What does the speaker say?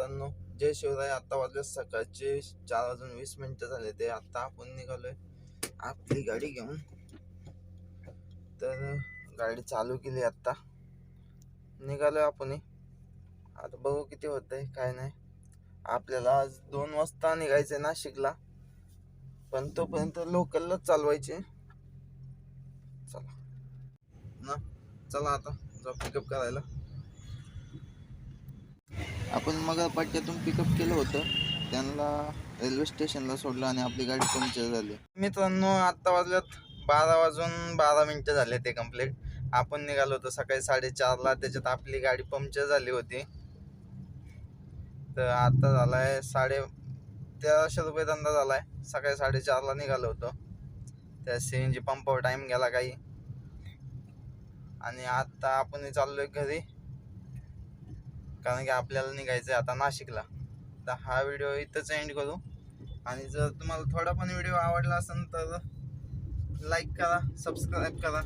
मित्रांनो जय शिवराय. आता वाजले सकाळचे चार वाजून वीस मिनिटं झाले ते. आता आपण निघालोय आपली गाडी घेऊन. तर गाडी चालू केली आता. निघालोय आपण. आता बघू किती होतंय काय नाही. आपल्याला आज दोन वाजता निघायचंय नाशिकला. पण तोपर्यंत लोकललाच चालवायचे. चला. ना चला आता. पिकअप करायला. आपण मग पट्ट्यातून पिकअप केलं होतं. त्यांना रेल्वे स्टेशनला सोडलं आणि आपली गाडी पंक्चर झाली. मित्रांनो आत्ता वाजल्यात बारा वाजून बारा मिनटं झाले ते कंप्लीट आपण निघालो होतो सकाळी साडेचारला त्याच्यात आपली गाडी पंक्चर झाली होती. तर आता झाला आहे साडे तेराशे रुपये धंदा आहे सकाळी साडेचारला निघालो होतो. त्या सी एन जी पंपावर टाईम गेला काही. आणि आता आपण चाललोय घरी. कारण की आपल्याला निघायचं आहे आता नाशिकला. तर हा व्हिडिओ इथंच एंड करू. आणि जर तुम्हाला थोडा पण व्हिडिओ आवडला असेल तर लाईक करा सबस्क्राईब करा.